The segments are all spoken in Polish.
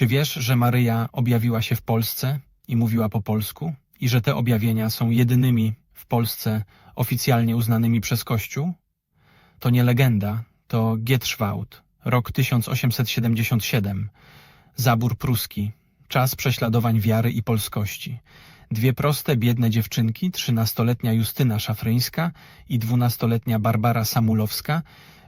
Czy wiesz, że Maryja objawiła się w Polsce i mówiła po polsku? I że te objawienia są jedynymi w Polsce oficjalnie uznanymi przez Kościół? To nie legenda, to Gietrzwałd, rok 1877, zabór pruski, czas prześladowań wiary i polskości. Dwie proste, biedne dziewczynki, trzynastoletnia Justyna Szafryńska i dwunastoletnia Barbara Samulowska,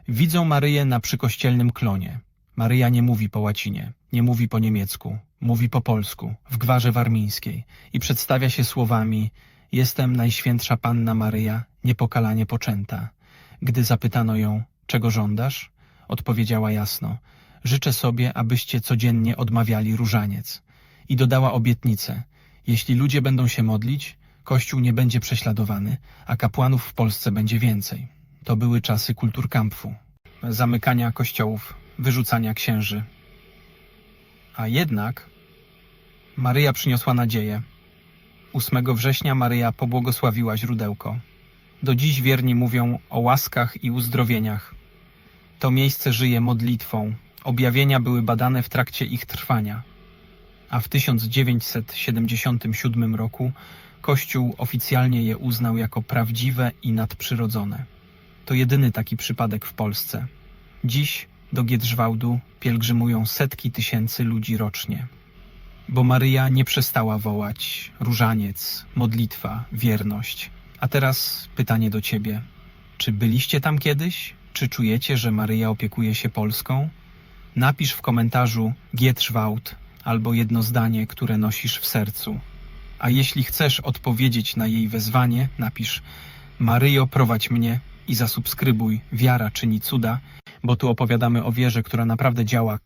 widzą Maryję na przykościelnym klonie. Maryja nie mówi po łacinie, nie mówi po niemiecku, mówi po polsku, w gwarze warmińskiej i przedstawia się słowami Jestem Najświętsza Panna Maryja, niepokalanie poczęta. Gdy zapytano ją, czego żądasz, odpowiedziała jasno, życzę sobie, abyście codziennie odmawiali różaniec. I dodała obietnicę, jeśli ludzie będą się modlić, Kościół nie będzie prześladowany, a kapłanów w Polsce będzie więcej. To były czasy kulturkampfu, zamykania kościołów, wyrzucania księży. A jednak Maryja przyniosła nadzieję. 8 września Maryja pobłogosławiła źródełko. Do dziś wierni mówią o łaskach i uzdrowieniach. To miejsce żyje modlitwą. Objawienia były badane w trakcie ich trwania. A w 1977 roku Kościół oficjalnie je uznał jako prawdziwe i nadprzyrodzone. To jedyny taki przypadek w Polsce. Dziś do Giedrzwałdu pielgrzymują setki tysięcy ludzi rocznie. Bo Maryja nie przestała wołać różaniec, modlitwa, wierność. A teraz pytanie do ciebie. Czy byliście tam kiedyś? Czy czujecie, że Maryja opiekuje się Polską? Napisz w komentarzu Gietrzwałd albo jedno zdanie, które nosisz w sercu. A jeśli chcesz odpowiedzieć na jej wezwanie, napisz Maryjo, prowadź mnie i zasubskrybuj Wiara czyni cuda, bo tu opowiadamy o wierze, która naprawdę działa